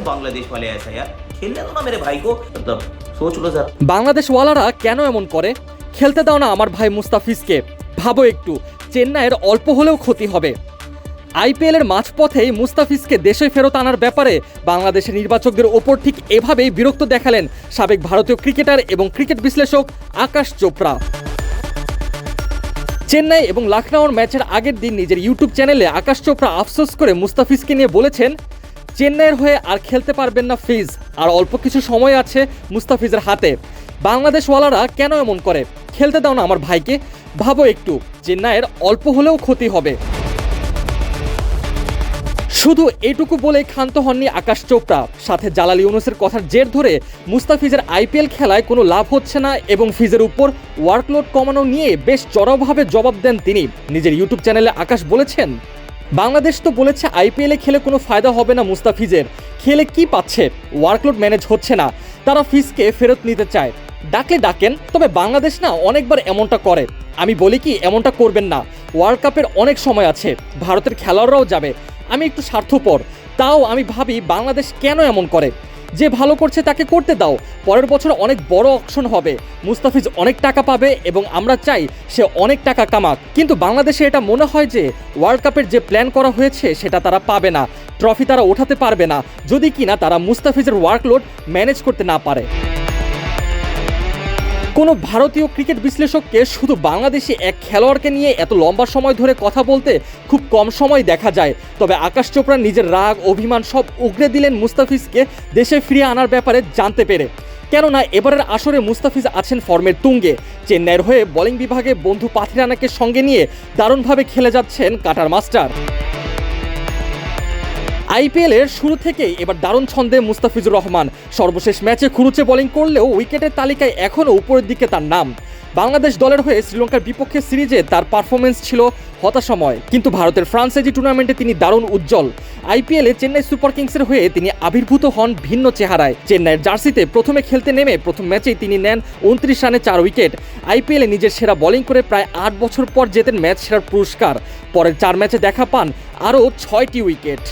बांग्लादेश वाले ऐसा यार खेलने दो ना मेरे भाई को मतलब सोच लो जरा বাংলাদেশওয়ালারা কেন এমন করে খেলতে দাও না আমার ভাই মুস্তাফিজকে ভাবো একটু চেন্নাইয়ের অল্প হলেও ক্ষতি হবে আইপিএলের মাঝপথেই মুস্তাফিজকে দেশে ফেরত আনার ব্যাপারে বাংলাদেশের নির্বাচকদের ওপর ঠিক এভাবেই বিরক্ত দেখালেন সাবেক ভারতীয় ক্রিকেটার এবং ক্রিকেট বিশ্লেষক আকাশ চোপড়া চেন্নাই এবং লখনৌর ম্যাচের আগের দিন নিজের ইউটিউব চ্যানেলে আকাশ চোপড়া আফসোস করে মুস্তাফিজকে নিয়ে বলেছেন চেন্নাইয়ের হয়ে আর খেলতে পারবেন না ফিজ। আর অল্প কিছু সময় আছে মুস্তাফিজের হাতে। বাংলাদেশওয়ালারা কেন এমন করে? খেলতে দাও না আমার ভাইকে। ভাবো একটু, চেন্নাইয়ের অল্প হলেও ক্ষতি হবে। শুধু এইটুকু বলে ক্ষান্ত হননি আকাশ চোপড়া। সাথে জালাল ইউনুসের কথার জের ধরে মুস্তাফিজের আইপিএল খেলায় কোনো লাভ হচ্ছে না এবং ফিজের উপর ওয়ার্কলোড কমানো নিয়ে বেশ চড়াওভাবে জবাব দেন তিনি। নিজের ইউটিউব চ্যানেলে আকাশ বলেছেন বাংলাদেশ তো বলেছে আইপিএলে খেলে কোনো ফায়দা হবে না মুস্তাফিজের। খেলে কি পাচ্ছে? ওয়ার্কলোড ম্যানেজ হচ্ছে না। তারা ফিসকে ফেরত নিতে চায়। ডাকলে ডাকেন, তবে বাংলাদেশ না অনেকবার এমনটা করে। আমি বলি কি, এমনটা করবেন না। ওয়ার্ল্ড কাপের অনেক সময় আছে। ভারতের খেলোয়াড়রাও যাবে। আমি একটু স্বার্থপর। তাও আমি ভাবি বাংলাদেশ কেন এমন করে? যে ভালো করছে তাকে করতে দাও। পরের বছর অনেক বড় অপশন হবে। মুস্তাফিজ অনেক টাকা পাবে এবং আমরা চাই সে অনেক টাকা কামাক। কিন্তু বাংলাদেশে এটা মনে হয় যে ওয়ার্ল্ড কাপের যে প্ল্যান করা হয়েছে সেটা তারা পাবে না। ট্রফি তারা ওঠাতে পারবে না। যদি কিনা তারা মুস্তাফিজের ওয়ার্কলোড ম্যানেজ করতে না পারে। কোনো ভারতীয় ক্রিকেট বিশ্লেষককে শুধু বাংলাদেশি এক খেলোয়াড়কে নিয়ে এত লম্বা সময় ধরে কথা বলতে খুব কম সময় দেখা যায়। তবে আকাশ চোপড়া নিজের রাগ, অভিমান সব উগরে দিলেন মুস্তাফিজকে দেশে ফিরিয়ে আনার ব্যাপারে জানতে পেরে। কেননা এবারের আসরে মুস্তাফিজ আছেন ফর্মের তুঙ্গে। চেন্নাইয়ের হয়ে বোলিং বিভাগে বন্ধু পাথিরানাকে সঙ্গে নিয়ে দারুণভাবে খেলে যাচ্ছেন কাটার মাস্টার। আইপিএলের শুরু থেকেই এবার দারুণ ছন্দে মুস্তাফিজুর রহমান। সর্বশেষ ম্যাচে খুরুচে বোলিং করলেও উইকেটের তালিকায় এখনও উপরের দিকে তার নাম। বাংলাদেশ দলের হয়ে শ্রীলঙ্কার বিপক্ষে সিরিজে তার পারফরমেন্স ছিল হতাশাময়। কিন্তু ভারতের ফ্রান্সাইজি টুর্নামেন্টে তিনি দারুণ উজ্জ্বল। আইপিএলে চেন্নাই সুপার কিংসের হয়ে তিনি আবির্ভূত হন ভিন্ন চেহারায়। চেন্নাইয়ের জার্সিতে প্রথমে খেলতে নেমে প্রথম ম্যাচেই তিনি নেন উনত্রিশ রানে চার উইকেট। আইপিএলে নিজের সেরা বোলিং করে প্রায় আট বছর পর জেতেন ম্যাচ সেরার পুরস্কার। পরের চার ম্যাচে দেখা পান আরও ছয়টি উইকেট।